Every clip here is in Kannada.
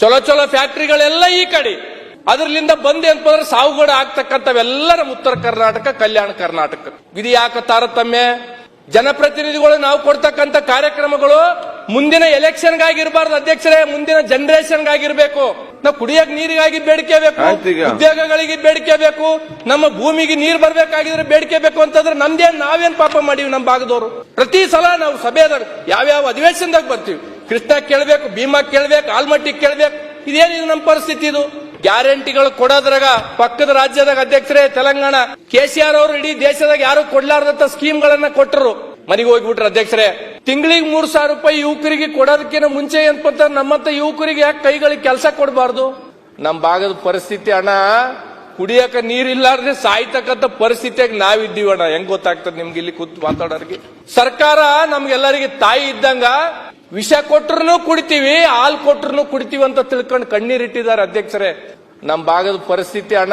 ಚಲೋ ಚಲೋ ಫ್ಯಾಕ್ಟ್ರಿಗಳೆಲ್ಲ ಈ ಕಡೆ. ಅದರಲ್ಲಿಂದ ಬಂದೆ ಅಂತಂದ್ರೆ ಸಾವುಗಡ ಆಗ್ತಕ್ಕಂಥವೆಲ್ಲರ ನಮ್ಮ ಉತ್ತರ ಕರ್ನಾಟಕ ಕಲ್ಯಾಣ ಕರ್ನಾಟಕ. ಇದು ಯಾಕೆ ತಾರತಮ್ಯ? ಜನಪ್ರತಿನಿಧಿಗಳು ನಾವು ಕೊಡ್ತಕ್ಕಂಥ ಕಾರ್ಯಕ್ರಮಗಳು ಮುಂದಿನ ಎಲೆಕ್ಷನ್ಗಾಗಿರ್ಬಾರ್ದು. ಅಧ್ಯಕ್ಷರೇ ಮುಂದಿನ ಜನರೇಷನ್ಗಾಗಿರ್ಬೇಕು. ನಾವು ಕುಡಿಯಕ್ ನೀರಿಗಾಗಿ ಬೇಡಿಕೆ ಬೇಕು. ಉದ್ಯೋಗಗಳಿಗೆ ಬೇಡಿಕೆ ಬೇಕು. ನಮ್ಮ ಭೂಮಿಗೆ ನೀರು ಬರ್ಬೇಕಾಗಿದ್ರೆ ಬೇಡಿಕೆ ಬೇಕು ಅಂತಂದ್ರೆ ನಮ್ದೇನ್ ನಾವೇನ್ ಪಾಪ ಮಾಡೀವಿ ನಮ್ಮ ಭಾಗದವರು. ಪ್ರತಿ ಸಲ ನಾವು ಸಭೆದಾಗ ಯಾವ್ಯಾವ ಅಧಿವೇಶನದಾಗ ಬರ್ತೀವಿ. ಕೃಷ್ಣ ಕೇಳ್ಬೇಕು, ಭೀಮಾ ಕೇಳ್ಬೇಕು, ಆಲ್ಮಟ್ಟಿ ಕೇಳ್ಬೇಕು, ಇದೇನಿದು ನಮ್ಮ ಪರಿಸ್ಥಿತಿ ಇದು? ಗ್ಯಾರಂಟಿಗಳು ಕೊಡೋದ್ರಾಗ ಪಕ್ಕದ ರಾಜ್ಯದಾಗ ಅಧ್ಯಕ್ಷರೇ ತೆಲಂಗಾಣ ಕೆಸಿಆರ್ ಅವರು ಇಡೀ ದೇಶದಾಗ ಯಾರು ಕೊಡ್ಲಾರ್ದಂತ ಸ್ಕೀಮ್ಗಳನ್ನ ಕೊಟ್ಟರು. ಮನೆಗೆ ಹೋಗ್ಬಿಟ್ರು ಅಧ್ಯಕ್ಷರೇ. ತಿಂಗಳಿಗೆ ಮೂರ್ ಸಾವಿರ ರೂಪಾಯಿ ಯುವಕರಿಗೆ ಕೊಡೋದಕ್ಕಿಂತ ಮುಂಚೆ ಏನಪ್ಪ ನಮ್ಮಂತ ಯುವಕರಿಗೆ ಯಾಕೆ ಕೈಗಳಿಗೆ ಕೆಲಸ ಕೊಡಬಾರ್ದು? ನಮ್ಮ ಭಾಗದ ಪರಿಸ್ಥಿತಿ ಅಣ್ಣ, ಕುಡಿಯಕ ನೀರಿಲ್ಲಾರ್ದೆ ಸಾಯ್ತಕ್ಕಂಥ ಪರಿಸ್ಥಿತಿಯಾಗ ನಾವಿದ್ದೀವಣ್ಣ. ಹೆಂಗ್ ಗೊತ್ತಾಗ್ತದೆ ನಿಮ್ಗೆ ಇಲ್ಲಿ ಕೂತ್ ಮಾತಾಡೋರಿಗೆ ಸರ್ಕಾರ ನಮ್ಗೆಲ್ಲರಿಗೆ ತಾಯಿ ಇದ್ದಂಗ ವಿಷ ಕೊಟ್ರು ಕುಡಿತೀವಿ, ಹಾಲು ಕೊಟ್ರು ಕುಡಿತೀವಿ ಅಂತ ತಿಳ್ಕೊಂಡು ಕಣ್ಣೀರಿಟ್ಟಿದ್ದಾರೆ ಅಧ್ಯಕ್ಷರೇ. ನಮ್ಮ ಭಾಗದ ಪರಿಸ್ಥಿತಿ ಅಣ್ಣ,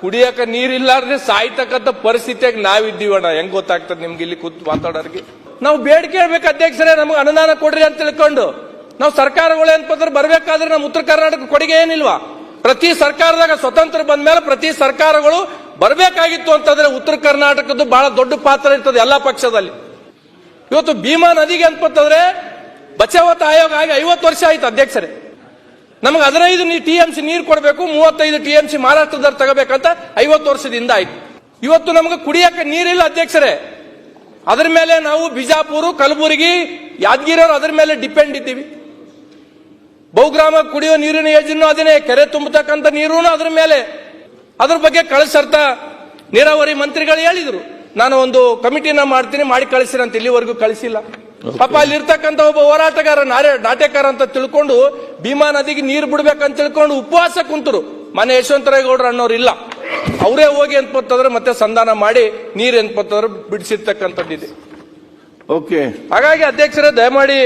ಕುಡಿಯಕ ನೀರಿಲ್ಲಾರ್ದೆ ಸಾಯ್ತಕ್ಕಂಥ ಪರಿಸ್ಥಿತಿಯಾಗಿ ನಾವಿದ್ದೀವಿ ಅಣ್ಣ. ಹೆಂಗ್ ಗೊತ್ತಾಗ್ತದೆ ನಿಮ್ಗೆ ಇಲ್ಲಿ ಕೂತ್ ಮಾತಾಡೋರಿಗೆ? ನಾವು ಬೇಡಿಕೆ ಹೇಳ್ಬೇಕು ಅಧ್ಯಕ್ಷರೇ, ನಮ್ಗೆ ಅನುದಾನ ಕೊಡ್ರಿ ಅಂತ ತಿಳ್ಕೊಂಡು. ನಾವು ಸರ್ಕಾರಗಳು ಏನ್ಪತ್ರ ಬರ್ಬೇಕಾದ್ರೆ ನಮ್ಮ ಉತ್ತರ ಕರ್ನಾಟಕ ಕೊಡುಗೆ ಏನಿಲ್ವಾ? ಪ್ರತಿ ಸರ್ಕಾರದಾಗ ಸ್ವತಂತ್ರ ಬಂದ ಮೇಲೆ ಪ್ರತಿ ಸರ್ಕಾರಗಳು ಬರಬೇಕಾಗಿತ್ತು ಅಂತಂದ್ರೆ ಉತ್ತರ ಕರ್ನಾಟಕದ್ದು ಬಹಳ ದೊಡ್ಡ ಪಾತ್ರ ಇರ್ತದೆ ಎಲ್ಲಾ ಪಕ್ಷದಲ್ಲಿ. ಇವತ್ತು ಭೀಮಾ ನದಿಗೆ ಅಂತಂದ್ರೆ ಬಚಾವತ್ ಆಯೋಗ ಆಗಿ ಐವತ್ತು ವರ್ಷ ಆಯ್ತು ಅಧ್ಯಕ್ಷರೇ. ನಮಗೆ ಹದಿನೈದು ಟಿ ಎಂ ಸಿ ನೀರು ಕೊಡಬೇಕು, ಮೂವತ್ತೈದು ಟಿ ಎಂ ಸಿ ಮಹಾರಾಷ್ಟ್ರದಲ್ಲಿ ತಗೋಬೇಕಂತ ಐವತ್ತು ವರ್ಷದಿಂದ ಆಯ್ತು. ಇವತ್ತು ನಮಗೆ ಕುಡಿಯಕ್ಕೆ ನೀರಿಲ್ಲ ಅಧ್ಯಕ್ಷರೇ. ಅದ್ರ ಮೇಲೆ ನಾವು ಬಿಜಾಪುರ, ಕಲಬುರಗಿ, ಯಾದಗಿರಿಯವರು ಅದ್ರ ಮೇಲೆ ಡಿಪೆಂಡ್ ಇದ್ದೀವಿ. ಬಹುಗ್ರಾಮ ಕುಡಿಯೋ ನೀರಿನ ಯೋಜನೆ ಅದನ್ನೇ ಕೆರೆ ತುಂಬತಕ್ಕಂಥ ನೀರು ಅದ್ರ ಮೇಲೆ. ಅದ್ರ ಬಗ್ಗೆ ಕಳಿಸರ್ತ ನೀರಾವರಿ ಮಂತ್ರಿಗಳು ಹೇಳಿದರು. ನಾನು ಒಂದು ಕಮಿಟಿನ ಮಾಡ್ತೀನಿ, ಮಾಡಿ ಕಳಿಸಿರಂತ ಇಲ್ಲಿವರೆಗೂ ಕಳಿಸಿಲ್ಲ. ಪಾಪ ಅಲ್ಲಿ ಇರ್ತಕ್ಕಂಥ ಒಬ್ಬ ಹೋರಾಟಗಾರ ನಾರೇ ನಾಟ್ಯಕಾರ ಅಂತ ತಿಳ್ಕೊಂಡು ಭೀಮಾ ನದಿಗೆ ನೀರು ಬಿಡ್ಬೇಕಂತ ತಿಳ್ಕೊಂಡು ಉಪವಾಸ ಕುಂತರು. ಮನೆ ಯಶವಂತರಾಯಗೌಡರು ಅನ್ನೋರು ಇಲ್ಲ ಅವರೇ ಹೋಗಿ ಅನ್ಪತ್ತಂದ್ರೆ ಮತ್ತೆ ಸಂಧಾನ ಮಾಡಿ ನೀರು ಅನ್ಪತ್ತಂದ್ರೆ ಬಿಡಿಸಿರ್ತಕ್ಕಂಥದ್ದಿದೆ ಓಕೆ. ಹಾಗಾಗಿ ಅಧ್ಯಕ್ಷರೇ ದಯಮಾಡಿ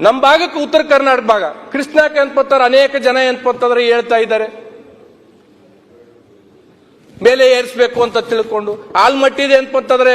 ನಮ್ಮ ಭಾಗಕ್ಕೆ ಉತ್ತರ ಕರ್ನಾಟಕ ಭಾಗ. ಕೃಷ್ಣಕ್ಕೆ ಅನ್ಪತ್ತಾರ ಅನೇಕ ಜನ ಅನ್ಪತ್ತಂದ್ರೆ ಹೇಳ್ತಾ ಇದ್ದಾರೆ. ಮೇಲೆ ಏರಿಸ್ಬೇಕು ಅಂತ ತಿಳ್ಕೊಂಡು ಆಲ್ಮಟ್ಟಿದೆ ಅನ್ಪತ್ತಂದ್ರೆ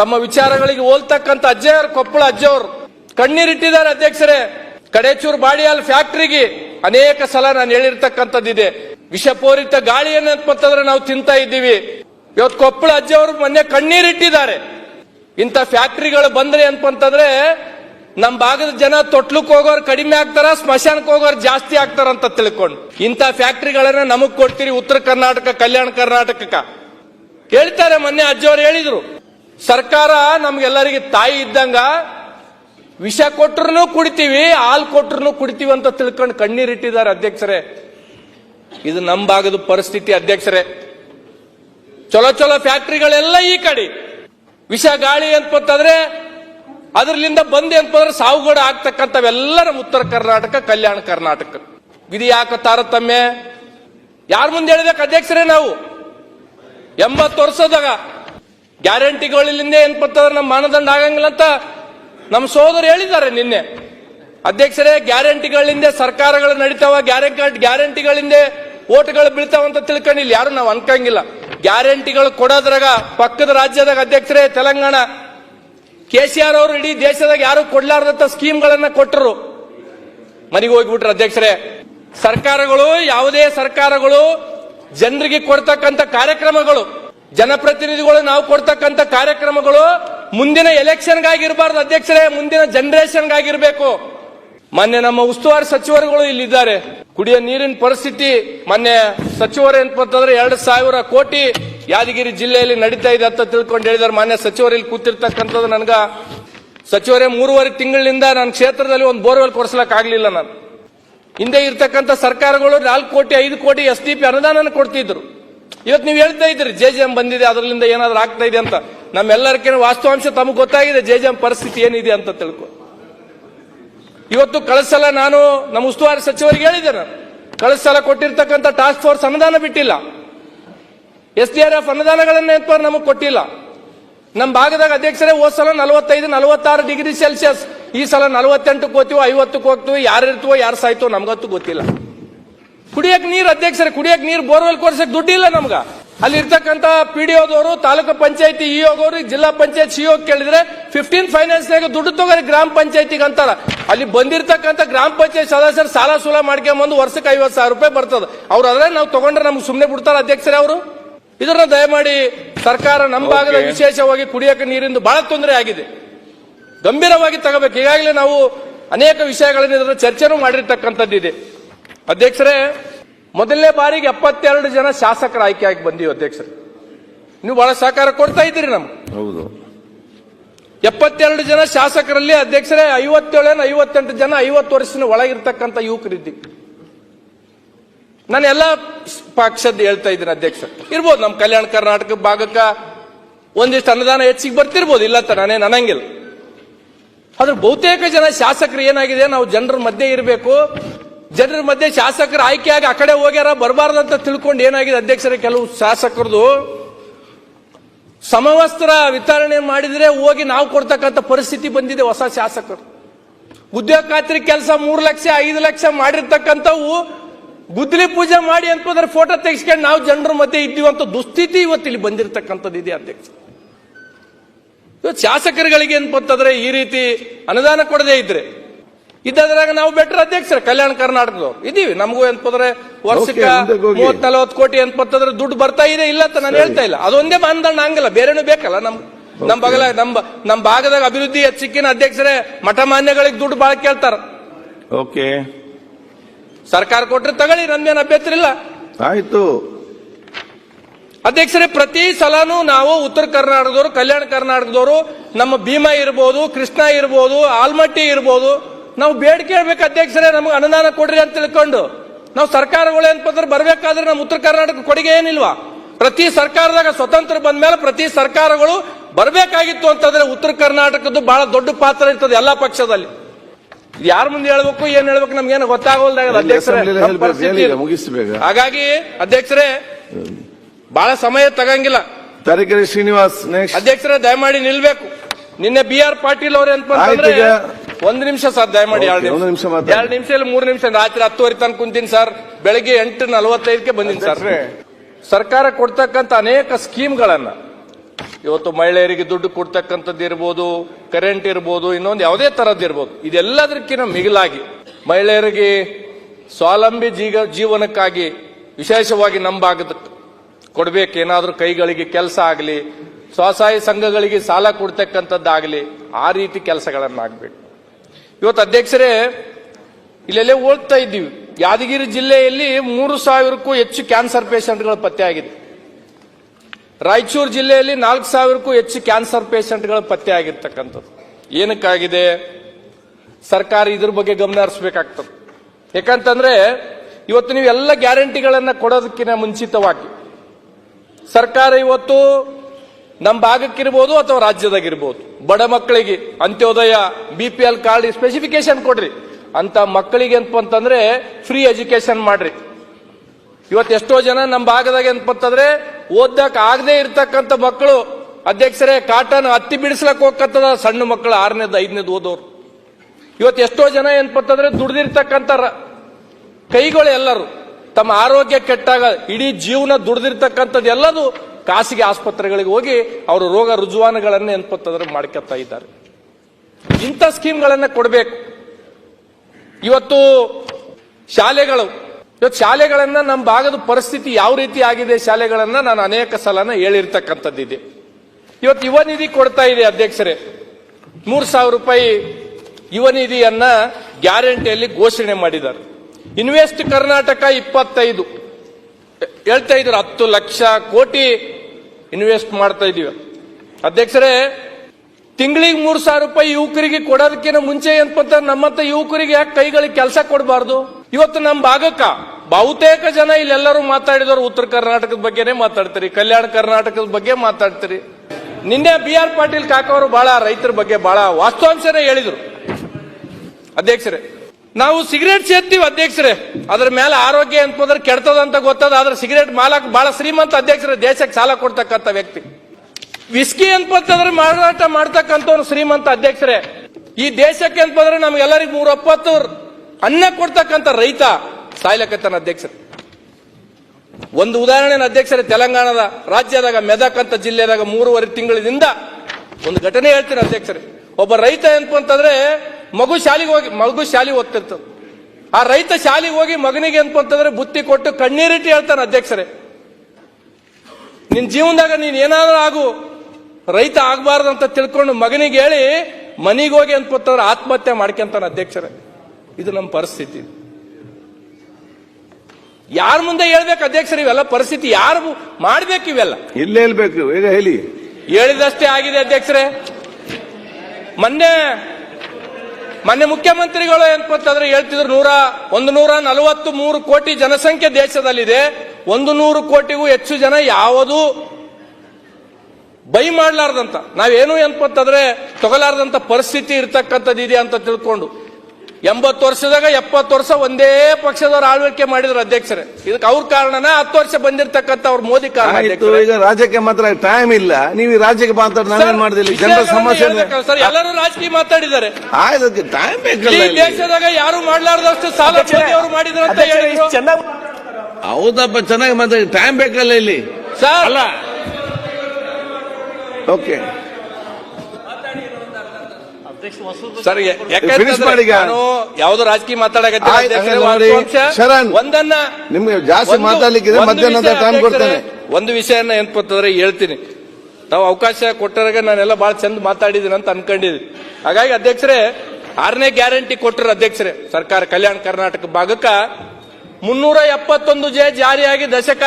ತಮ್ಮ ವಿಚಾರಗಳಿಗೆ ಹೋಲ್ತಕ್ಕಂಥ ಅಜ್ಜಯ್ಯವ್ರ ಕೊಪ್ಪಳ ಅಜ್ಜವ್ರು. ಕಣ್ಣೀರಿಟ್ಟಿದ್ದಾರೆ ಅಧ್ಯಕ್ಷರೇ. ಕಡೇಚೂರು ಬಾಡಿಯಾಲ್ ಫ್ಯಾಕ್ಟರಿಗೆ ಅನೇಕ ಸಲ ನಾನು ಹೇಳಿರ್ತಕ್ಕಂಥದ್ದಿದೆ. ವಿಷಪೂರಿತ ಗಾಳಿಯನ್ನು ಅಂತಂದ್ರೆ ನಾವು ತಿಂತಾ ಇದ್ದೀವಿ. ಇವತ್ತು ಕೊಪ್ಪಳ ಅಜ್ಜವರು ಮೊನ್ನೆ ಕಣ್ಣೀರಿಟ್ಟಿದ್ದಾರೆ. ಇಂಥ ಫ್ಯಾಕ್ಟ್ರಿಗಳು ಬಂದ್ರೆ ಅಂತಂದ್ರೆ ನಮ್ಮ ಭಾಗದ ಜನ ತೊಟ್ಲಕ್ಕೆ ಹೋಗೋರು ಕಡಿಮೆ ಆಗ್ತಾರ, ಸ್ಮಶಾನಕ್ಕೆ ಹೋಗೋರು ಜಾಸ್ತಿ ಆಗ್ತಾರ ಅಂತ ತಿಳ್ಕೊಂಡು. ಇಂಥ ಫ್ಯಾಕ್ಟರಿಗಳನ್ನ ನಮಗ್ ಕೊಡ್ತೀರಿ ಉತ್ತರ ಕರ್ನಾಟಕ, ಕಲ್ಯಾಣ ಕರ್ನಾಟಕಕ್ಕ. ಹೇಳ್ತಾರೆ ಮೊನ್ನೆ ಅಜ್ಜವ್ರು ಹೇಳಿದ್ರು. ಸರ್ಕಾರ ನಮ್ಗೆಲ್ಲರಿಗೆ ತಾಯಿ ಇದ್ದಂಗ ವಿಷ ಕೊಟ್ರು ಕುಡಿತೀವಿ, ಹಾಲು ಕೊಟ್ರು ಕುಡಿತೀವಿ ಅಂತ ತಿಳ್ಕೊಂಡು ಕಣ್ಣೀರಿಟ್ಟಿದ್ದಾರೆ ಅಧ್ಯಕ್ಷರೇ. ಇದು ನಮ್ಮ ಭಾಗದ ಪರಿಸ್ಥಿತಿ ಅಧ್ಯಕ್ಷರೇ. ಚಲೋ ಚಲೋ ಫ್ಯಾಕ್ಟ್ರಿಗಳೆಲ್ಲ ಈ ಕಡೆ. ವಿಷ ಗಾಳಿ ಅಂತಂದ್ರೆ ಅದರಲ್ಲಿಂದ ಬಂದೆ ಅಂತಂದ್ರೆ ಸಾವುಗಡ ಆಗ್ತಕ್ಕಂಥವೆಲ್ಲರ ಉತ್ತರ ಕರ್ನಾಟಕ, ಕಲ್ಯಾಣ ಕರ್ನಾಟಕ. ವಿಧಿ ಯಾಕ ತಾರತಮ್ಯ? ಯಾರ ಮುಂದೆ ಹೇಳ್ಬೇಕು ಅಧ್ಯಕ್ಷರೇ ನಾವು? ಎಂಬತ್ತು ವರ್ಷದಾಗ ಗ್ಯಾರಂಟಿಗಳಿಂದ ಏನ್ಪತ್ತಂದ್ರೆ ನಮ್ಮ ಮಾನದಂಡ ಆಗಂಗಿಲ್ಲ ಅಂತ ನಮ್ಮ ಸೋದರು ಹೇಳಿದ್ದಾರೆ ನಿನ್ನೆ. ಅಧ್ಯಕ್ಷರೇ, ಗ್ಯಾರಂಟಿಗಳಿಂದ ಸರ್ಕಾರಗಳು ನಡೀತಾವ, ಗ್ಯಾರಂಟಿ ಗ್ಯಾರಂಟಿಗಳಿಂದ ಓಟ್ಗಳು ಬೀಳ್ತಾವ ಅಂತ ತಿಳ್ಕೊಂಡಿಲ್ಲ ಯಾರು ನಾವು ಅನ್ಕಂಗಿಲ್ಲ. ಗ್ಯಾರಂಟಿಗಳು ಕೊಡೋದ್ರಾಗ ಪಕ್ಕದ ರಾಜ್ಯದಾಗ ಅಧ್ಯಕ್ಷರೇ, ತೆಲಂಗಾಣ, ಕೆ ಸಿ ಆರ್ ಅವರು ಇಡೀ ದೇಶದಾಗ ಯಾರು ಕೊಡ್ಲಾರ್ದಂತ ಸ್ಕೀಮ್ಗಳನ್ನ ಕೊಟ್ಟರು. ಮನೆಗೆ ಹೋಗ್ಬಿಟ್ರು ಅಧ್ಯಕ್ಷರೇ. ಸರ್ಕಾರಗಳು, ಯಾವುದೇ ಸರ್ಕಾರಗಳು ಜನರಿಗೆ ಕೊಡ್ತಕ್ಕಂತ ಕಾರ್ಯಕ್ರಮಗಳು ಜನಪ್ರತಿನಿಧಿಗಳು ನಾವು ಕೊಡ್ತಕ್ಕಂತ ಕಾರ್ಯಕ್ರಮಗಳು ಮುಂದಿನ ಎಲೆಕ್ಷನ್ಗಾಗಿರ್ಬಾರ್ದು ಅಧ್ಯಕ್ಷರೇ, ಮುಂದಿನ ಜನರೇಷನ್ಗಾಗಿರ್ಬೇಕು. ಮೊನ್ನೆ ನಮ್ಮ ಉಸ್ತುವಾರಿ ಸಚಿವರುಗಳು ಇಲ್ಲಿದ್ದಾರೆ. ಕುಡಿಯೋ ನೀರಿನ ಪರಿಸ್ಥಿತಿ ಮೊನ್ನೆ ಸಚಿವರು ಅಂತಂದ್ರೆ ಎರಡು ಸಾವಿರ ಕೋಟಿ ಯಾದಗಿರಿ ಜಿಲ್ಲೆಯಲ್ಲಿ ನಡೀತಾ ಇದೆ ಅಂತ ತಿಳ್ಕೊಂಡು ಹೇಳಿದಾರೆ ಮಾನ್ಯ ಸಚಿವರು ಇಲ್ಲಿ ಕೂತಿರ್ತಕ್ಕಂಥದ್ದು ನನ್ಗ ಸಚಿವರೇ, ಮೂರುವರೆ ತಿಂಗಳಿಂದ ನನ್ನ ಕ್ಷೇತ್ರದಲ್ಲಿ ಒಂದು ಬೋರ್ವೆಲ್ ಕೊಡಿಸ್ಲಕ್ ಆಗ್ಲಿಲ್ಲ ನಾನು. ಹಿಂದೆ ಇರ್ತಕ್ಕಂಥ ಸರ್ಕಾರಗಳು ನಾಲ್ಕು ಕೋಟಿ, ಐದು ಕೋಟಿ ಎಸ್ ಡಿ ಪಿ ಅನುದಾನ ಕೊಡ್ತಿದ್ರು. ಇವತ್ತು ನೀವು ಹೇಳ್ತಾ ಇದ್ರಿ ಜೆ ಜೆ ಎಂ ಬಂದಿದೆ ಅದರಿಂದ ಏನಾದ್ರೂ ಆಗ್ತಾ ಇದೆ ಅಂತ. ನಮ್ಮೆಲ್ಲರಿಗಿನ ವಾಸ್ತವಾಂಶ ತಮಗೆ ಗೊತ್ತಾಗಿದೆ, ಜೆ ಜೆ ಎಂ ಪರಿಸ್ಥಿತಿ ಏನಿದೆ ಅಂತ ತಿಳ್ಕೊ. ಇವತ್ತು ಕಳಸಲ ನಾನು, ನಮ್ಮ ಉಸ್ತುವಾರಿ ಸಚಿವರಿಗೆ ಹೇಳಿದೆ ನಾನು. ಕಳಿಸಲ ಕೊಟ್ಟಿರ್ತಕ್ಕಂಥ ಟಾಸ್ಕ್ ಫೋರ್ಸ್ ಅನುದಾನ ಬಿಟ್ಟಿಲ್ಲ. ಎಸ್ ಡಿ ಆರ್ ಎಫ್ ಅನುದಾನಗಳನ್ನ ಎಂತ ನಮಗೆ ಕೊಟ್ಟಿಲ್ಲ. ನಮ್ಮ ಭಾಗದಾಗ ಅಧ್ಯಕ್ಷರೇ, ಹೋದ್ ಸಲ ನಲವತ್ತೈದು, ನಲವತ್ತಾರು ಡಿಗ್ರಿ ಸೆಲ್ಸಿಯಸ್. ಈ ಸಲ ನಲವತ್ತೆಂಟಕ್ಕೆ ಹೋಗ್ತೀವೋ, ಐವತ್ತಕ್ಕೆ ಹೋಗ್ತೀವಿ, ಯಾರು ಇರ್ತೀವೋ, ಯಾರು ಸಾಯ್ತೋ ನಮಗಂತೂ ಗೊತ್ತಿಲ್ಲ. ಕುಡಿಯಕ್ ನೀರು ಅಧ್ಯಕ್ಷರೇ ಕುಡಿಯಕ್ ನೀರು ಬೋರ್ವೆಲ್ ಕೊಡ್ಸಕ್ ದುಡ್ಡಿಲ್ಲ ನಮ್ಗ. ಅಲ್ಲಿ ಇರ್ತಕ್ಕಂತ ಪಿ ಡಿ ಓದವರು ತಾಲೂಕು ಪಂಚಾಯತಿ ಇಒಗವರು ಜಿಲ್ಲಾ ಪಂಚಾಯತ್ ಸಿಒ ಕೇಳಿದ್ರೆ ಫಿಫ್ಟೀನ್ ಫೈನಾನ್ಸ್ನಾಗ ದುಡ್ಡು ತಗೋರಿ ಗ್ರಾಮ ಪಂಚಾಯತಿಗೆ ಅಂತಾರ. ಅಲ್ಲಿ ಬಂದಿರತಕ್ಕಂತ ಗ್ರಾಮ ಪಂಚಾಯತ್ ಸದಸ್ಯರು ಸಾಲ ಸೂಲ ಮಾಡ್ಕೊಂಬಂದು ವರ್ಷಕ್ಕೆ ಐವತ್ತು ಸಾವಿರ ರೂಪಾಯಿ ಬರ್ತದ. ಅವ್ರು ಅದ್ರೆ ನಾವು ತಗೊಂಡ್ರೆ ನಮ್ಗೆ ಸುಮ್ಮನೆ ಬಿಡ್ತಾರ ಅಧ್ಯಕ್ಷರೇ ಅವರು. ಇದನ್ನ ದಯಮಾಡಿ ಸರ್ಕಾರ ನಮ್ಮ ಭಾಗದ ವಿಶೇಷವಾಗಿ ಕುಡಿಯಕ್ಕೆ ನೀರಿಂದು ಬಹಳ ತೊಂದರೆ ಆಗಿದೆ. ಗಂಭೀರವಾಗಿ ತಗೋಬೇಕು. ಈಗಾಗಲೇ ನಾವು ಅನೇಕ ವಿಷಯಗಳನ್ನ ಇದರ ಚರ್ಚೆನೂ ಮಾಡಿರ್ತಕ್ಕಂಥದ್ದಿದೆ. ಅಧ್ಯಕ್ಷರೇ ಮೊದಲನೇ ಬಾರಿಗೆ ಎಪ್ಪತ್ತೆರಡು ಜನ ಶಾಸಕರ ಆಯ್ಕೆಯಾಗಿ ಬಂದೀವಿ ಅಧ್ಯಕ್ಷರೇ. ನೀವು ಬಹಳ ಸಹಕಾರ ಕೊಡ್ತಾ ಇದ್ದೀರಿ ನಮ್ಗೆ. ಹೌದು. ಎಪ್ಪತ್ತೆರಡು ಜನ ಶಾಸಕರಲ್ಲಿ ಅಧ್ಯಕ್ಷರೇ ಐವತ್ತೇಳೇನು ಐವತ್ತೆಂಟು ಜನ ಐವತ್ತು ವರ್ಷದ ಒಳಗಿರ್ತಕ್ಕಂಥ ಯುವಕರಿದ್ದೀವಿ. ನಾನು ಎಲ್ಲ ಪಕ್ಷದ ಹೇಳ್ತಾ ಇದ್ದೀನಿ ಅಧ್ಯಕ್ಷ ಇರ್ಬೋದು ನಮ್ಮ ಕಲ್ಯಾಣ ಕರ್ನಾಟಕ ಭಾಗಕ್ಕ ಒಂದಿಷ್ಟು ಅನುದಾನ ಹೆಚ್ಚಿಗೆ ಬರ್ತಿರ್ಬೋದು ಇಲ್ಲ ಅಂತ ನಾನೇನು ಅನ್ನಂಗಿಲ್ಲ. ಆದ್ರೆ ಬಹುತೇಕ ಜನ ಶಾಸಕರು ಏನಾಗಿದೆ ನಾವು ಜನರ ಮಧ್ಯೆ ಇರಬೇಕು ಜನರ ಮಧ್ಯೆ ಶಾಸಕರ ಆಯ್ಕೆಯಾಗಿ ಆ ಕಡೆ ಹೋಗ್ಯಾರ ಅಂತ ತಿಳ್ಕೊಂಡು ಏನಾಗಿದೆ ಅಧ್ಯಕ್ಷರ, ಕೆಲವು ಶಾಸಕರದು ಸಮವಸ್ತ್ರ ವಿತರಣೆ ಮಾಡಿದ್ರೆ ಹೋಗಿ ನಾವು ಕೊಡ್ತಕ್ಕಂಥ ಪರಿಸ್ಥಿತಿ ಬಂದಿದೆ ಹೊಸ ಶಾಸಕರು. ಉದ್ಯೋಗ ಖಾತ್ರಿ ಕೆಲಸ ಮೂರು ಲಕ್ಷ, ಐದು ಲಕ್ಷ ಮಾಡಿರ್ತಕ್ಕಂಥವು ಗುದ್ದಲಿ ಪೂಜೆ ಮಾಡಿ ಅಂತಂದ್ರೆ ಫೋಟೋ ತೆಗೆಸ್ಕೊಂಡು ನಾವು ಜನರ ಮಧ್ಯೆ ಇದ್ದೀವಂತ ದುಸ್ಥಿತಿ ಇವತ್ತು ಇಲ್ಲಿ ಬಂದಿರತಕ್ಕಂಥದ್ದು ಇದೆ ಅಧ್ಯಕ್ಷ. ಇವತ್ತು ಶಾಸಕರುಗಳಿಗೆ ಅಂತಂದ್ರೆ ಈ ರೀತಿ ಅನುದಾನ ಕೊಡದೇ ಇದ್ರೆ ಇದ್ದದ್ರಾಗ ನಾವು ಬೆಟರ್ ಅಧ್ಯಕ್ಷರ ಕಲ್ಯಾಣ ಕರ್ನಾಟಕದವ್ರು. ಇದೀವಿ. ನಮಗೂ ಅಂತಂದ್ರೆ ವರ್ಷಕ್ಕೆ. ಮೂವತ್ ನಲವತ್ತು ಕೋಟಿ ಅಂತಂದ್ರೆ ದುಡ್ಡು ಬರ್ತಾ ಇದೆ ಇಲ್ಲ ಅಂತ ನಾನು ಹೇಳ್ತಾ ಇಲ್ಲ. ಅದೊಂದೇ ಮಾನದಂಡ ಹಂಗಲ್ಲ. ಬೇರೆನೂ ಬೇಕಲ್ಲ ನಮ್ ನಮ್ ಬಗಲ ನಮ್ ನಮ್ ಭಾಗದಾಗ ಅಭಿವೃದ್ಧಿ ಹೆಚ್ಚಿಕ್ಕಿನ ಅಧ್ಯಕ್ಷರೇ ಮಠ ಮಾನ್ಯಗಳಿಗೆ ದುಡ್ಡು ಬಾಳ ಕೇಳ್ತಾರ. ಓಕೆ ಸರ್ಕಾರ ಕೊಟ್ರೆ ತಗೊಳ್ಳಿ ನಮ್ದೇನು ಅಭ್ಯಂತರ ಇಲ್ಲ. ಆಯ್ತು. ಅಧ್ಯಕ್ಷರೇ ಪ್ರತಿ ಸಲನೂ ನಾವು ಉತ್ತರ ಕರ್ನಾಟಕದವರು ಕಲ್ಯಾಣ ಕರ್ನಾಟಕದವರು ನಮ್ಮ ಭೀಮಾ ಇರ್ಬೋದು ಕೃಷ್ಣ ಇರ್ಬೋದು ಆಲ್ಮಟ್ಟಿ ಇರ್ಬೋದು ನಾವು ಬೇಡಿಕೆ ಹೇಳ್ಬೇಕು ಅಧ್ಯಕ್ಷರೇ ನಮಗೆ ಅನುದಾನ ಕೊಡ್ರಿ ಅಂತ ತಿಳ್ಕೊಂಡು. ನಾವು ಸರ್ಕಾರಗಳು ಏನಪ್ಪಂದ್ರೆ ಬರಬೇಕಾದ್ರೆ ನಮ್ಮ ಉತ್ತರ ಕರ್ನಾಟಕ ಕೊಡುಗೆ ಏನಿಲ್ವಾ? ಪ್ರತಿ ಸರ್ಕಾರದಾಗ ಸ್ವತಂತ್ರ ಬಂದ ಮೇಲೆ ಪ್ರತಿ ಸರ್ಕಾರಗಳು ಬರಬೇಕಾಗಿತ್ತು ಅಂತಂದ್ರೆ ಉತ್ತರ ಕರ್ನಾಟಕದ್ದು ಬಹಳ ದೊಡ್ಡ ಪಾತ್ರ ಇರ್ತದೆ ಎಲ್ಲಾ ಪಕ್ಷದಲ್ಲಿ. ಯಾರ ಮುಂದೆ ಹೇಳ್ಬೇಕು ಏನ್ ಹೇಳ್ಬೇಕು ನಮ್ಗೇನು ಗೊತ್ತಾಗೋಲ್ದಾಗ ಅಧ್ಯಕ್ಷರೇ. ಹಾಗಾಗಿ ಅಧ್ಯಕ್ಷರೇ ಬಹಳ ಸಮಯ ತಗಂಗಿಲ್ಲ. ತರೀಕೆರೆ ಶ್ರೀನಿವಾಸ್ ಅಧ್ಯಕ್ಷರೇ ದಯಮಾಡಿ ನಿಲ್ಬೇಕು. ನಿನ್ನೆ ಬಿ ಆರ್ ಪಾಟೀಲ್ ಅವ್ರ ಏನ್. ಒಂದ್ ನಿಮಿಷ ಸರ್ ದಯಮಾಡಿ ಎರಡು ಎರಡು ಒಂದು ನಿಮಿಷ. ನಿಮಿಷ ಮಾತಾಡಿ. ಎರಡು ನಿಮಿಷ ಇಲ್ಲ ಮೂರು ನಿಮಿಷ ರಾತ್ರಿ ಹತ್ತುವರೆ ತನಕ ಕುಂತೀನಿ ಸರ್. ಬೆಳಗ್ಗೆ ಎಂಟು ನಲವತ್ತೈದಕ್ಕೆ ಬಂದಿನಿ ಸರ್. ಸರ್ಕಾರ ಕೊಡ್ತಕ್ಕಂಥ ಅನೇಕ ಸ್ಕೀಮ್ಗಳನ್ನ ಇವತ್ತು ಮಹಿಳೆಯರಿಗೆ ದುಡ್ಡು ಕೊಡ್ತಕ್ಕಂಥದ್ದು ಇರ್ಬೋದು ಕರೆಂಟ್ ಇರ್ಬೋದು ಇನ್ನೊಂದು ಯಾವುದೇ ತರದ್ದು ಇರ್ಬೋದು. ಇದೆಲ್ಲದಕ್ಕಿಂತ ಮಿಗಿಲಾಗಿ ಮಹಿಳೆಯರಿಗೆ ಸ್ವಾವಲಂಬಿ ಜೀಗ ಜೀವನಕ್ಕಾಗಿ ವಿಶೇಷವಾಗಿ ನಮ್ಮ ಭಾಗದ ಏನಾದರೂ ಕೈಗಳಿಗೆ ಕೆಲಸ ಆಗಲಿ ಸ್ವಸಹಾಯ ಸಂಘಗಳಿಗೆ ಸಾಲ ಕೊಡ್ತಕ್ಕಂಥದ್ದಾಗಲಿ ಆ ರೀತಿ ಕೆಲಸಗಳನ್ನಾಗಬೇಕು. ಇವತ್ತು ಅಧ್ಯಕ್ಷರೇ, ಇಲ್ಲೆಲ್ಲೇ ಓದ್ತಾ ಇದ್ದೀವಿ. ಯಾದಗಿರಿ ಜಿಲ್ಲೆಯಲ್ಲಿ ಮೂರು ಸಾವಿರಕ್ಕೂ ಹೆಚ್ಚು ಕ್ಯಾನ್ಸರ್ ಪೇಷಂಟ್ಗಳು ಪತ್ತೆ ಆಗಿದೆ ರಾಯಚೂರು ಜಿಲ್ಲೆಯಲ್ಲಿ ನಾಲ್ಕು ಸಾವಿರಕ್ಕೂ ಹೆಚ್ಚು ಕ್ಯಾನ್ಸರ್ ಪೇಷಂಟ್ಗಳು ಪತ್ತೆ ಆಗಿರ್ತಕ್ಕಂಥದ್ದು. ಏನಕ್ಕಾಗಿದೆ? ಸರ್ಕಾರ ಇದ್ರ ಬಗ್ಗೆ ಗಮನ ಹರಿಸಬೇಕಾಗ್ತದೆ. ಯಾಕಂತಂದ್ರೆ, ಇವತ್ತು ನೀವು ಎಲ್ಲ ಗ್ಯಾರಂಟಿಗಳನ್ನ ಕೊಡೋದಕ್ಕಿಂತ ಮುಂಚಿತವಾಗಿ, ಸರ್ಕಾರ ಇವತ್ತು ನಮ್ಮ ಭಾಗಕ್ಕಿರ್ಬೋದು ಅಥವಾ ರಾಜ್ಯದಾಗಿರ್ಬೋದು. ಬಡ ಮಕ್ಕಳಿಗೆ Antyodaya B P L card specification ಕೊಡ್ರಿ. ಅಂತ ಮಕ್ಕಳಿಗೆ ಏನಪ್ಪ ಅಂತಂದ್ರೆ ಫ್ರೀ ಎಜುಕೇಶನ್ ಮಾಡ್ರಿ. ಇವತ್ತು ಎಷ್ಟೋ ಜನ ನಮ್ಮ ಭಾಗದಾಗ ಏನಪ್ಪಂತಂದ್ರೆ ಓದಕ್ ಆಗದೆ ಇರ್ತಕ್ಕಂಥ ಮಕ್ಕಳು. ಅಧ್ಯಕ್ಷರೇ, ಕಾಟನ್ ಹತ್ತಿ ಬಿಡಿಸ್ಲಕ್ ಹೋಗ್ಕತ್ತದ ಸಣ್ಣ ಮಕ್ಕಳು ಆರನೇದು, ಐದನೇದು ಓದೋರು. ಇವತ್ತು ಎಷ್ಟೋ ಜನ ಏನಪ್ಪಂತಂದ್ರೆ ದುಡ್ದಿರ್ತಕ್ಕಂಥ ರ- ಕೈಗಳು ಎಲ್ಲರೂ. ತಮ್ಮ ಆರೋಗ್ಯ ಕೆಟ್ಟಾಗ ಇಡೀ ಜೀವನ ದುಡ್ದಿರ್ತಕ್ಕಂಥದ್ದು ಎಲ್ಲದು ಖಾಸಗಿ ಆಸ್ಪತ್ರೆಗಳಿಗೆ ಹೋಗಿ ಅವರು ರೋಗ ರುಜುವಾನುಗಳನ್ನು ಏನಪ್ಪಂತಂದ್ರೆ ಮಾಡ್ಕೊತಾ ಇದ್ದಾರೆ. ಇಂಥ ಸ್ಕೀಮ್ಗಳನ್ನ ಕೊಡಬೇಕು. ಇವತ್ತು ಶಾಲೆಗಳು, ಇವತ್ತು ಶಾಲೆಗಳನ್ನ ನಮ್ಮ ಭಾಗದ ಪರಿಸ್ಥಿತಿ ಯಾವ ರೀತಿ ಆಗಿದೆ ಶಾಲೆಗಳನ್ನ ನಾನು ಅನೇಕ ಸಲನ ಹೇಳಿರ್ತಕ್ಕಂಥದ್ದಿದೆ ಇವತ್ತು ಯುವ ನಿಧಿ ಕೊಡ್ತಾ ಇದೆ ಅಧ್ಯಕ್ಷರೇ. ಮೂರ್ ಸಾವಿರ ರೂಪಾಯಿ ಯುವ ನಿಧಿಯನ್ನ ಗ್ಯಾರಂಟಿಯಲ್ಲಿ ಘೋಷಣೆ ಮಾಡಿದ್ದಾರೆ. ಇನ್ವೆಸ್ಟ್ ಕರ್ನಾಟಕ ಇಪ್ಪತ್ತೈದು. ಹೇಳ್ತಾ ಇದ್ರು ಹತ್ತು ಲಕ್ಷ ಕೋಟಿ ಇನ್ವೆಸ್ಟ್ ಮಾಡ್ತಾ ಇದೀವಿ ಅಧ್ಯಕ್ಷರೇ, ತಿಂಗಳಿಗೆ ಮೂರ್ ಸಾವಿರ ರೂಪಾಯಿ ಯುವಕರಿಗೆ ಕೊಡೋದಕ್ಕಿಂತ ಮುಂಚೆ ಏನಪ್ಪ ನಮ್ಮಂತ ಯುವಕರಿಗೆ ಯಾಕೆ ಕೈಗಳಿಗೆ ಕೆಲಸ ಕೊಡಬಾರ್ದು? ಇವತ್ತು ನಮ್ಮ ಭಾಗಕ್ಕ ಬಹುತೇಕ ಜನ ಇಲ್ಲೆಲ್ಲರೂ ಮಾತಾಡಿದವರು ಉತ್ತರ ಕರ್ನಾಟಕದ ಬಗ್ಗೆನೇ ಮಾತಾಡ್ತೀರಿ, ಕಲ್ಯಾಣ ಕರ್ನಾಟಕದ ಬಗ್ಗೆ ಮಾತಾಡ್ತೀರಿ. ನಿನ್ನೆ ಬಿ ಆರ್ ಪಾಟೀಲ್ ಕಾಕವರು ಬಹಳ ರೈತರ ಬಗ್ಗೆ ಬಹಳ ವಾಸ್ತವಾಂಶನೇ ಹೇಳಿದ್ರು. ಅಧ್ಯಕ್ಷರೇ ನಾವು ಸಿಗರೇಟ್ ಸೇರ್ತೀವಿ ಅಧ್ಯಕ್ಷರೇ. ಅದ್ರ ಮೇಲೆ ಆರೋಗ್ಯ ಅಂತಂದ್ರೆ ಕೆಡ್ತದಂತ ಗೊತ್ತದ, ಆದ್ರೆ ಸಿಗರೇಟ್ ಮಾಲಕ್ ಬಹಳ ಶ್ರೀಮಂತ ಅಧ್ಯಕ್ಷರೇ, ದೇಶಕ್ಕೆ ಸಾಲ ಕೊಡ್ತಕ್ಕಂಥ ವ್ಯಕ್ತಿ. ವಿಸ್ಕಿ ಅಂತಂದ್ರೆ ಮಾರಾಟ ಮಾಡ್ತಕ್ಕಂಥವ್ರು ಶ್ರೀಮಂತ ಅಧ್ಯಕ್ಷರೇ. ಈ ದೇಶಕ್ಕೆ ಅಂತಂದ್ರೆ ನಮ್ಗೆಲ್ಲರಿಗೂ ಮೂರ ಒಪ್ಪತ್ತು ಅನ್ನ ಕೊಡ್ತಕ್ಕಂಥ ರೈತ ಸಾಯ್ಲಕತ್ತಾನ ಅಧ್ಯಕ್ಷರೇ. ಒಂದು ಉದಾಹರಣೆ ಅಧ್ಯಕ್ಷರೇ, ತೆಲಂಗಾಣದ ರಾಜ್ಯದಾಗ, ಮೆದಕ್ ಅಂತ ಜಿಲ್ಲೆದಾಗ ಮೂರುವರೆ ತಿಂಗಳಿನಿಂದ ಒಂದು ಘಟನೆ ಹೇಳ್ತೀನಿ ಅಧ್ಯಕ್ಷರೇ. ಒಬ್ಬ ರೈತ ಏನಪ್ಪ ಅಂತಂದ್ರೆ ಮಗು ಶಾಲೆಗೆ ಹೋಗಿ ಮಗು ಶಾಲೆಗೆ ಓದ್ತಿರ್ತದೆ ಆ ರೈತ ಶಾಲೆಗೆ ಹೋಗಿ ಮಗನಿಗೆ ಅಂತಂದ್ರೆ ಬುತ್ತಿ ಕೊಟ್ಟು ಕಣ್ಣೀರಿಟ್ಟು ಹೇಳ್ತಾನೆ ಅಧ್ಯಕ್ಷರೇ. ನಿನ್ನ ಜೀವನದಾಗ ನೀನ್ ಏನಾದ್ರೂ ಆಗು ರೈತ ಆಗಬಾರ್ದು ಅಂತ ತಿಳ್ಕೊಂಡು ಮಗನಿಗೆ ಹೇಳಿ ಮನೆಗೆ ಹೋಗಿ ಅಂತಂದ್ರೆ ಆತ್ಮಹತ್ಯೆ ಮಾಡ್ಕೊಂತಾನೆ ಅಧ್ಯಕ್ಷರೇ. ಇದು ನಮ್ಮ ಪರಿಸ್ಥಿತಿ. ಯಾರ ಮುಂದೆ ಹೇಳ್ಬೇಕು ಅಧ್ಯಕ್ಷರು ಇವೆಲ್ಲ ಪರಿಸ್ಥಿತಿ ಯಾರು ಮಾಡ್ಬೇಕು ಇವೆಲ್ಲ. ಇಲ್ಲೇ ಹೇಳ್ಬೇಕು ಈಗ ಹೇಳಿ. ಹೇಳಿದಷ್ಟೇ ಆಗಿದೆ ಅಧ್ಯಕ್ಷರೇ. ಮೊನ್ನೆ ಮೊನ್ನೆ ಮುಖ್ಯಮಂತ್ರಿಗಳು ಏನಪ್ಪ ಅಂತಂದ್ರೆ ಹೇಳ್ತಿದ್ರು ನೂರ, ಒಂದು ನೂರ ನಲವತ್ತು ಮೂರು ಕೋಟಿ ಜನಸಂಖ್ಯೆ ದೇಶದಲ್ಲಿದೆ. ಒಂದು ನೂರು ಕೋಟಿಗೂ ಹೆಚ್ಚು ಜನ ಯಾವುದು ಬೈ ಮಾಡಲಾರ್ದಂತ. ನಾವೇನು ಏನಪ್ಪ ಅಂತಂದ್ರೆ ತಗೊಲಾರ್ದಂತ ಪರಿಸ್ಥಿತಿ ಇರ್ತಕ್ಕಂಥದ್ದು ಇದೆ ಅಂತ ತಿಳ್ಕೊಂಡು. ಎಂಬತ್ತು ವರ್ಷದಾಗ ಎಪ್ಪತ್ತು ವರ್ಷ ಒಂದೇ ಪಕ್ಷದವ್ರು ಆಳ್ವಿಕೆ ಮಾಡಿದ್ರು ಅಧ್ಯಕ್ಷರೇ. ಇದಕ್ಕೆ ಅವ್ರ ಕಾರಣನ ಹತ್ತು ವರ್ಷ ಬಂದಿರತಕ್ಕಂತ ಅವ್ರ ಮೋದಿ ಕಾರಣ ಈಗ ರಾಜ್ಯಕ್ಕೆ ಮಾತ್ರ ಟೈಮ್ ಇಲ್ಲ. ನೀವು ಈ ರಾಜ್ಯಕ್ಕೆ ಮಾತಾಡಿದ್ರೆ ನಾವೇನ್ ಮಾಡಿದಿಲ್ಲ ಜನರ ಸಮಸ್ಯೆ ಸರ್ ಎಲ್ಲರೂ ರಾಜಕೀಯ ಮಾತಾಡಿದ್ದಾರೆ. ಟೈಮ್ ಬೇಕಲ್ಲ ಇಲ್ಲಿ. ದೇಶದಾಗ ಯಾರು ಮಾಡ್ಲಾರ್ದಷ್ಟು ಸಾಲ ಅವರು ಮಾಡಿದ್ರು ಅಂತ ಹೇಳಿ ಚೆನ್ನಾಗಿ ಹೌದಪ್ಪ ಚೆನ್ನಾಗಿ ಮಾತಾಡಿ. ಟೈಮ್ ಬೇಕಲ್ಲ ಇಲ್ಲಿ. ಸರ್. ಅಲ್ಲ. ಓಕೆ ಸರ್ ಯಾವ್ದು ರಾಜಕೀಯ ಶರಣ್, ಒಂದನ್ನ ನಿಮ್ಗೆ ಜಾಸ್ತಿ ಒಂದು- ಮಾತಾಡ್ಲಿಕ್ಕಿದೆ, ಮಧ್ಯಾಹ್ನದ ಕೊಡ್ತೇನೆ. ಒಂದು ವಿಷಯನ ಏನ್ಪತ್ತಂದ್ರೆ ಹೇಳ್ತೀನಿ. ತಾವು ಅವಕಾಶ ಕೊಟ್ಟರಾಗ ನಾನೆಲ್ಲ ಬಹಳ ಚಂದ ಮಾತಾಡಿದೀನಿ ಅಂತ ಅನ್ಕೊಂಡಿದ್ದೀನಿ. ಹಾಗಾಗಿ ಅಧ್ಯಕ್ಷರೇ ಆರನೇ ಗ್ಯಾರಂಟಿ ಕೊಟ್ಟರು ಅಧ್ಯಕ್ಷರೇ. ಸರ್ಕಾರ ಕಲ್ಯಾಣ ಕರ್ನಾಟಕ ಭಾಗಕ್ಕ ಮುನ್ನೂರ ಎಪ್ಪತ್ತೊಂದು ಜೆ ಜಾರಿಯಾಗಿ ದಶಕ.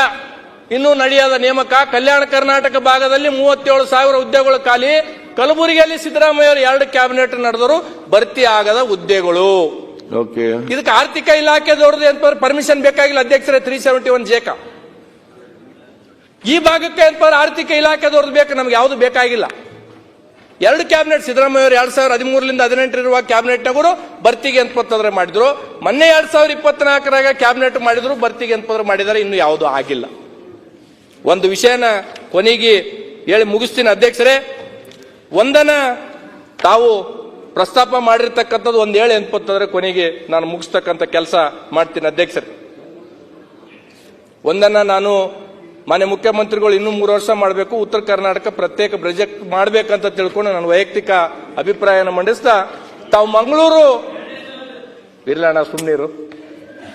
ಇನ್ನೂ ನಡೆಯದ ನೇಮಕ ಕಲ್ಯಾಣ ಕರ್ನಾಟಕ ಭಾಗದಲ್ಲಿ ಮೂವತ್ತೇಳು ಸಾವಿರ ಹುದ್ದೆಗಳು ಖಾಲಿ. ಕಲಬುರಗಿಯಲ್ಲಿ ಸಿದ್ದರಾಮಯ್ಯ ಅವರು ಎರಡು ಕ್ಯಾಬಿನೆಟ್ ನಡೆದರು ಭರ್ತಿ ಆಗದ ಹುದ್ದೆಗಳು. ಓಕೆ. ಇದಕ್ಕೆ ಆರ್ಥಿಕ ಇಲಾಖೆದವ್ರದ್ದು ಅಂತ ಪರ್ಮಿಷನ್ ಬೇಕಾಗಿಲ್ಲ ಅಧ್ಯಕ್ಷರೇ ತ್ರೀ ಸೆವೆಂಟಿ ಒನ್ ಜೇಕ. ಈ ಭಾಗಕ್ಕೆ ಅಂತ ಆರ್ಥಿಕ ಇಲಾಖೆದವ್ರದ್ದು ಬೇಕು ನಮ್ಗೆ ಯಾವುದು ಬೇಕಾಗಿಲ್ಲ. ಎರಡು ಕ್ಯಾಬಿನೆಟ್ ಸಿದ್ದರಾಮಯ್ಯ ಅವರು ಎರಡ್ ಸಾವಿರದ ಹದಿಮೂರರಿಂದ ಕ್ಯಾಬಿನೆಟ್ ಕ್ಯಾಬಿನೆಟ್ನವರು ಭರ್ತಿಗೆ ಅಂತಂದ್ರೆ ಮಾಡಿದ್ರು. ಮೊನ್ನೆ ಎರಡ್ ಸಾವಿರದ ಇಪ್ಪತ್ನಾಲ್ಕರಾಗ ಕ್ಯಾಬಿನೆಟ್ ಮಾಡಿದ್ರು ಭರ್ತಿಗೆ ಅಂತಂದ್ರೆ ಮಾಡಿದ್ದಾರೆ ಇನ್ನು ಯಾವುದು ಆಗಿಲ್ಲ. ಒಂದು ವಿಷಯನ ಕೊನೆಗೆ ಹೇಳಿ ಮುಗಿಸ್ತೀನಿ ಅಧ್ಯಕ್ಷರೇ. ಒಂದನ ತಾವು ಪ್ರಸ್ತಾಪ ಮಾಡಿರ್ತಕ್ಕಂಥದ್ದು ಒಂದು ಹೇಳಿ ಅಂತಂದ್ರೆ ಕೊನೆಗೆ ನಾನು ಮುಗಿಸ್ತಕ್ಕಂಥ ಕೆಲಸ ಮಾಡ್ತೀನಿ ಅಧ್ಯಕ್ಷರೇ. ಒಂದನ್ನ ನಾನು ಮಾನ್ಯ ಮುಖ್ಯಮಂತ್ರಿಗಳು ಇನ್ನೂ ಮೂರು ವರ್ಷ ಮಾಡಬೇಕು, ಉತ್ತರ ಕರ್ನಾಟಕ ಪ್ರತ್ಯೇಕ ಪ್ರಾಜೆಕ್ಟ್ ಮಾಡಬೇಕಂತ ತಿಳ್ಕೊಂಡು ನಾನು ವೈಯಕ್ತಿಕ ಅಭಿಪ್ರಾಯನ ಮಂಡಿಸ್ತಾ, ತಾವು ಮಂಗಳೂರು ಇರ್ಲಣ್ಣ ಸುಮ್ಮನಿರು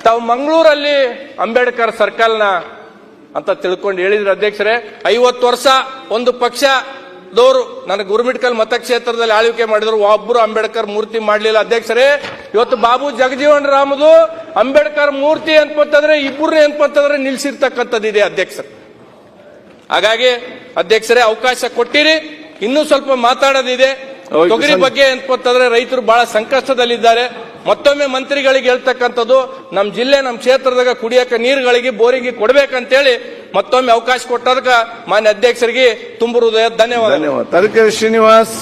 ತಾವು ಮಂಗಳೂರಲ್ಲಿ ಅಂಬೇಡ್ಕರ್ ಸರ್ಕಲ್ನ ಅಂತ ತಿಳ್ಕೊಂಡು ಹೇಳಿದ್ರು ಅಧ್ಯಕ್ಷರೇ ಐವತ್ತು ವರ್ಷ ಒಂದು ಪಕ್ಷದವರು ನನಗೆ ಗುರುಮಿಟ್ಕಲ್ ಮತಕ್ಷೇತ್ರದಲ್ಲಿ ಆಳ್ವಿಕೆ ಮಾಡಿದ್ರು ಒಬ್ಬರು ಅಂಬೇಡ್ಕರ್ ಮೂರ್ತಿ ಮಾಡಲಿಲ್ಲ ಅಧ್ಯಕ್ಷರೇ. ಇವತ್ತು ಬಾಬು ಜಗಜೀವನ್ ರಾಮದು ಅಂಬೇಡ್ಕರ್ ಮೂರ್ತಿ ಅನ್ಪಂತಂದ್ರೆ ಇಬ್ಬರು ನಿಲ್ಲಿಸಿರ್ತಕ್ಕಂಥದ್ದು ನಿಲ್ಸಿರ್ತಕ್ಕಂಥದ್ದಿದೆ ಅಧ್ಯಕ್ಷರು. ಹಾಗಾಗಿ ಅಧ್ಯಕ್ಷರೇ ಅವಕಾಶ ಕೊಟ್ಟಿರಿ ಇನ್ನೂ ಸ್ವಲ್ಪ ಮಾತಾಡೋದಿದೆ. ತೊಗರಿ. ಬಗ್ಗೆ ಏನ್ಪಂತಂದ್ರೆ ರೈತರು ಬಹಳ ಸಂಕಷ್ಟದಲ್ಲಿದ್ದಾರೆ. ಮತ್ತೊಮ್ಮೆ ಮಂತ್ರಿಗಳಿಗೆ ಹೇಳ್ತಕ್ಕಂಥದ್ದು ನಮ್ಮ ಜಿಲ್ಲೆ ನಮ್ಮ ಕ್ಷೇತ್ರದಾಗ ಕುಡಿಯಕ ನೀರುಗಳಿಗೆ ಬೋರಿಗೆ ಕೊಡ್ಬೇಕಂತೇಳಿ ಮತ್ತೊಮ್ಮೆ ಅವಕಾಶ ಕೊಟ್ಟದಕ್ಕೆ ಮಾನ್ಯ ಅಧ್ಯಕ್ಷರಿಗೆ ತುಂಬ ಹೃದಯ ಧನ್ಯವಾದ ಧನ್ಯವಾದ. ತರೀಕೆರೆ ಶ್ರೀನಿವಾಸ್.